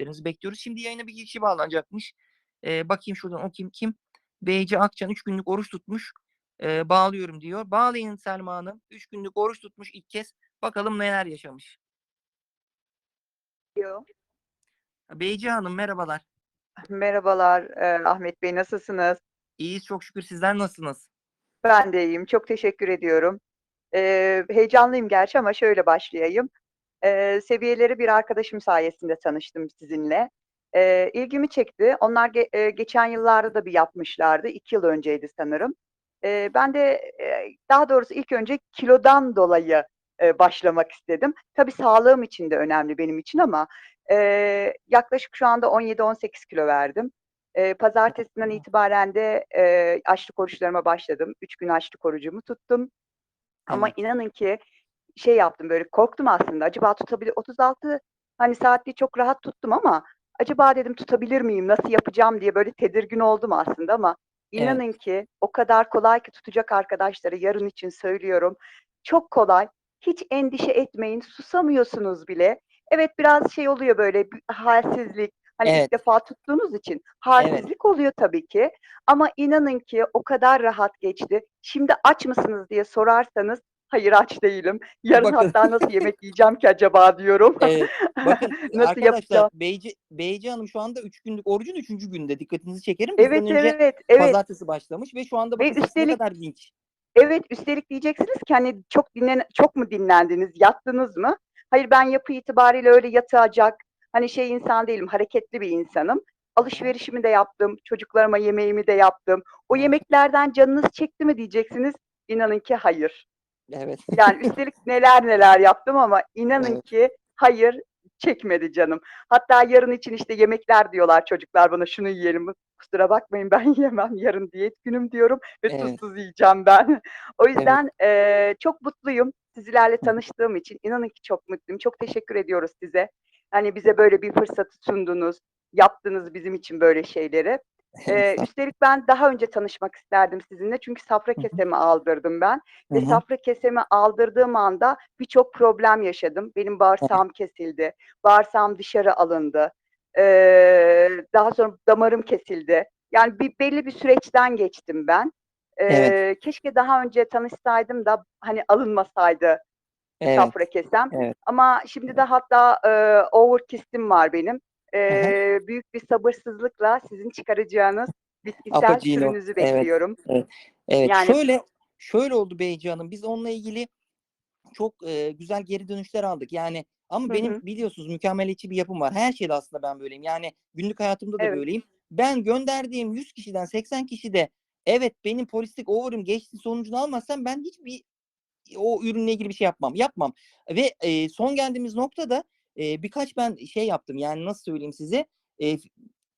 dönüşlerinizi bekliyoruz. Şimdi yayına bir kişi bağlanacakmış. Eee, bakayım şuradan o kim kim? Beyci Akçan 3 günlük oruç tutmuş. Eee, bağlıyorum diyor. Bağlayın Selma Hanım. 3 günlük oruç tutmuş ilk kez. Bakalım neler yaşamış. Yo. Beyci Hanım merhabalar. Merhabalar, eee, Ahmet Bey, nasılsınız? İyiyiz çok şükür. Sizler nasılsınız? Ben de iyiyim, çok teşekkür ediyorum. Eee, heyecanlıyım gerçi ama şöyle başlayayım. Eee, seviyeleri bir arkadaşım sayesinde tanıştım sizinle. Eee, ilgimi çekti. Onlar ge eee, geçen yıllarda da bir yapmışlardı. 2 yıl önceydi sanırım. Eee, ben de, eee, daha doğrusu ilk önce kilodan dolayı, eee, başlamak istedim. Tabii sağlığım için de önemli benim için ama, eee, yaklaşık şu anda 17-18 kilo verdim. Eee, pazartesinden itibaren de, eee, açlık oruçlarıma başladım. 3 gün açlık orucumu tuttum. Ama inanın ki şey yaptım, böyle korktum aslında. Acaba tutabilir 36 hani saatliği çok rahat tuttum ama acaba dedim tutabilir miyim, nasıl yapacağım diye böyle tedirgin oldum aslında ama Evet. inanın ki o kadar kolay ki tutacak arkadaşlara yarın için söylüyorum. Çok kolay. Hiç endişe etmeyin. Susamıyorsunuz bile. Evet, biraz şey oluyor böyle halsizlik. Hani Evet. ilk defa tuttuğunuz için Evet. halsizlik oluyor tabii ki. Ama inanın ki o kadar rahat geçti. Şimdi aç mısınız diye sorarsanız hayır aç değilim. Yarın Bakın. hatta nasıl yemek yiyeceğim ki acaba diyorum. Evet. Bakın Nasıl arkadaşlar yapacağım? Beyci, Beyci Hanım şu anda 3 günlük orucun 3. günde. Dikkatinizi çekerim. Bizden Evet, önce evet, evet. pazartesi başlamış ve şu anda bakın sesi ne üstelik kadar dinç. Evet, üstelik diyeceksiniz ki hani çok dinlen çok mu dinlendiniz, yattınız mı? Hayır, ben yapı itibariyle öyle yatacak, hani şey insan değilim, hareketli bir insanım. Alışverişimi de yaptım, çocuklarıma yemeğimi de yaptım. O yemeklerden canınız çekti mi diyeceksiniz. İnanın ki hayır. Evet. Yani üstelik neler neler yaptım ama inanın Evet. ki hayır, çekmedi canım. Hatta yarın için işte yemekler diyorlar çocuklar bana, şunu yiyelim. Kusura bakmayın ben yiyemem, yarın diyet günüm diyorum ve Evet. tuzsuz yiyeceğim ben. O Evet. yüzden, eee, çok mutluyum sizlerle tanıştığım için. İnanın ki çok mutluyum. Çok teşekkür ediyoruz size. Hani bize böyle bir fırsatı sundunuz, yaptınız bizim için böyle şeyleri. Estağfurullah. üstelik ben daha önce tanışmak isterdim sizinle çünkü safra kesemi aldırdım ben Hı ve hı. safra kesemi aldırdığım anda birçok problem yaşadım. Benim Evet. bağırsağım kesildi, bağırsağım dışarı alındı. Eee, daha sonra damarım kesildi. Yani bir belli bir süreçten geçtim ben. Evet. Eee, keşke daha önce tanışsaydım da hani alınmasaydı Evet. safra kesem. Evet. Ama şimdi de hatta, eee, over var benim. Eee, büyük bir sabırsızlıkla sizin çıkaracağınız bitkisel Apacino. türünüzü Evet. bekliyorum. Evet. Evet. Yani Şöyle şöyle oldu Beyci Hanım. Biz onunla ilgili çok, eee, güzel geri dönüşler aldık. Yani ama Hı benim biliyorsunuz mükemmeliyetçi bir yapım var. Her şeyde aslında ben böyleyim. Yani günlük hayatımda da Evet. böyleyim. Ben gönderdiğim 100 kişiden 80 kişi de evet benim polistik over'ım geçti sonucunu almazsam ben hiçbir o ürünle ilgili bir şey yapmam. Yapmam. Ve, eee, son geldiğimiz noktada, eee, birkaç ben şey yaptım. Yani nasıl söyleyeyim size? F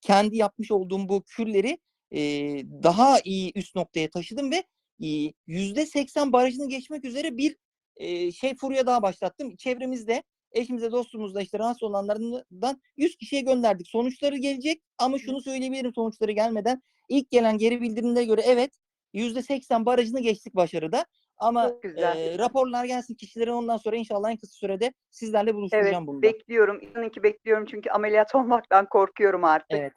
kendi yapmış olduğum bu kürleri, eee, daha iyi üst noktaya taşıdım ve, iii, %80 barajını geçmek üzere bir, eee, şey furya daha başlattım. Çevremizde, eşimizde, dostumuzda, işte rahatsız olanlardan 100 kişiye gönderdik. Sonuçları gelecek ama şunu söyleyebilirim sonuçları gelmeden. İlk gelen geri bildirimlere göre evet, %80 barajını geçtik başarıda. Ama, eee, raporlar gelsin kişilere ondan sonra inşallah en kısa sürede sizlerle Evet, buluşturacağım bunu da. bekliyorum. İnanın ki bekliyorum çünkü ameliyat olmaktan korkuyorum artık. Evet.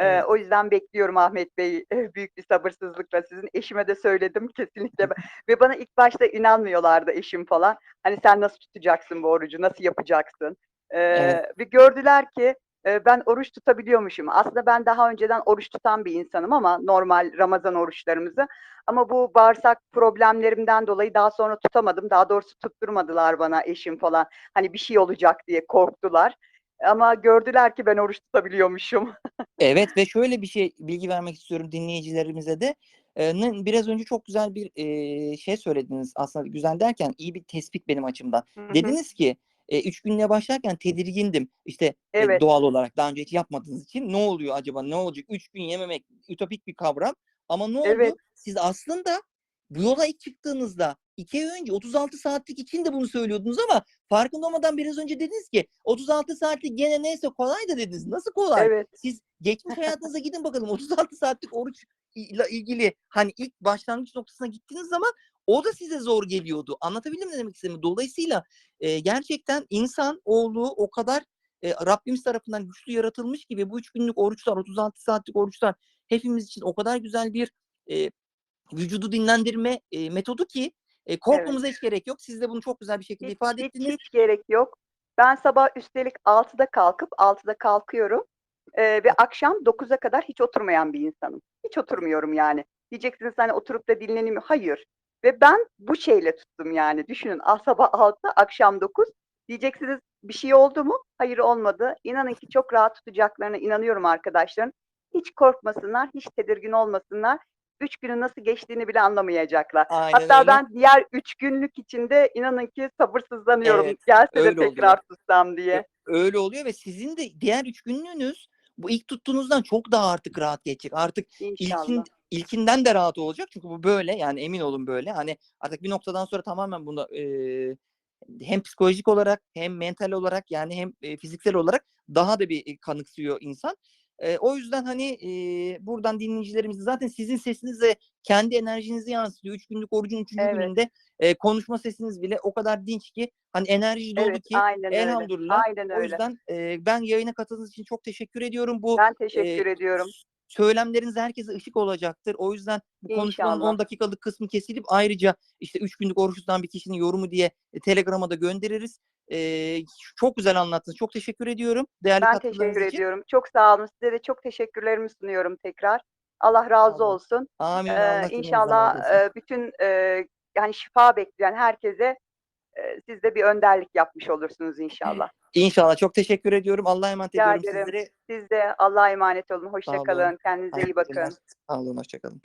Eee, Evet. o yüzden bekliyorum Ahmet Bey, büyük bir sabırsızlıkla. Sizin eşime de söyledim kesinlikle ve bana ilk başta inanmıyorlardı eşim falan. Hani sen nasıl tutacaksın bu orucu, nasıl yapacaksın? Evet. Eee, ve gördüler ki, ben oruç tutabiliyormuşum. Aslında ben daha önceden oruç tutan bir insanım ama normal Ramazan oruçlarımızı. Ama bu bağırsak problemlerimden dolayı daha sonra tutamadım. Daha doğrusu tutturmadılar bana eşim falan. Hani bir şey olacak diye korktular. Ama gördüler ki ben oruç tutabiliyormuşum. Evet ve şöyle bir şey bilgi vermek istiyorum dinleyicilerimize de. Biraz önce çok güzel bir, şey söylediniz. Aslında güzel derken iyi bir tespit benim açımdan. Hı hı. Dediniz ki, eee, 3 günlüğe başlarken tedirgindim. İşte, eee, Evet. doğal olarak daha önce hiç yapmadığınız için. Ne oluyor acaba, ne olacak? 3 gün yememek ütopik bir kavram ama ne Evet. oldu? Siz aslında bu yola ilk çıktığınızda 2 ay önce 36 saatlik için de bunu söylüyordunuz ama farkında olmadan biraz önce dediniz ki 36 saatlik gene neyse kolay da dediniz. Nasıl kolay? Evet. Siz geçmiş hayatınıza gidin bakalım. 36 saatlik oruç ile ilgili hani ilk başlangıç noktasına gittiğiniz zaman o da size zor geliyordu. Anlatabildim mi demek istediğimi? Dolayısıyla, eee, gerçekten insan oğlu o kadar, e, Rabbimiz tarafından güçlü yaratılmış gibi bu 3 günlük oruçlar, 36 saatlik oruçlar hepimiz için o kadar güzel bir e, vücudu dinlendirme e, metodu ki e, korkmamıza hiç gerek yok. Siz de bunu çok güzel bir şekilde Hiç, ifade hiç, ettiniz. hiç gerek yok. Ben sabah üstelik 6'da kalkıp 6'da kalkıyorum. Ee, ve akşam 9'a kadar hiç oturmayan bir insanım. Hiç oturmuyorum yani. Diyeceksiniz hani oturup da dinleneyim? Hayır. Ve ben bu şeyle tuttum yani. Düşünün ah, sabah 6, akşam 9. Diyeceksiniz bir şey oldu mu? Hayır olmadı. İnanın ki çok rahat tutacaklarına inanıyorum arkadaşların. Hiç korkmasınlar, hiç tedirgin olmasınlar. Üç günün nasıl geçtiğini bile anlamayacaklar. Aynen Hatta öyle. ben diğer üç günlük içinde inanın ki sabırsızlanıyorum. Evet, Gelse de öyle oluyor. tekrar tutsam diye. Öyle oluyor ve sizin de diğer üç günlüğünüz bu ilk tuttuğunuzdan çok daha artık rahat geçecek. Artık İnşallah. ilkin, ilkinden de rahat olacak. Çünkü bu böyle yani emin olun böyle. Hani artık bir noktadan sonra tamamen bunu e, hem psikolojik olarak hem mental olarak yani hem e, fiziksel olarak daha da bir kanıksıyor insan. E, o yüzden hani e, buradan dinleyicilerimiz zaten sizin sesiniz de kendi enerjinizi yansıtıyor. Üç günlük orucun üçüncü Evet. gününde e, konuşma sesiniz bile o kadar dinç ki hani enerji dolu Evet, ki aynen öyle. elhamdülillah. Aynen O öyle. yüzden e, ben yayına katıldığınız için çok teşekkür ediyorum. Bu Ben teşekkür e, ediyorum. Söylemleriniz herkese ışık olacaktır. O yüzden bu konuşmanın İnşallah. 10 dakikalık kısmı kesilip ayrıca işte 3 günlük oruç tutan bir kişinin yorumu diye e, Telegram'a da göndeririz. E, çok güzel anlattınız. Çok teşekkür ediyorum. Değerli Ben teşekkür için. ediyorum. Çok sağ olun. Size de çok teşekkürlerimi sunuyorum tekrar. Allah razı olsun. Amin. Ee, inşallah bütün e, yani şifa bekleyen herkese siz de bir önderlik yapmış olursunuz inşallah. İnşallah. Çok teşekkür ediyorum. Allah'a emanet Rica ediyorum ederim. sizlere. Siz de Allah'a emanet olun. Hoşça Sağ olun. kalın. Kendinize iyi bakın. Sağ olun. Hoşçakalın.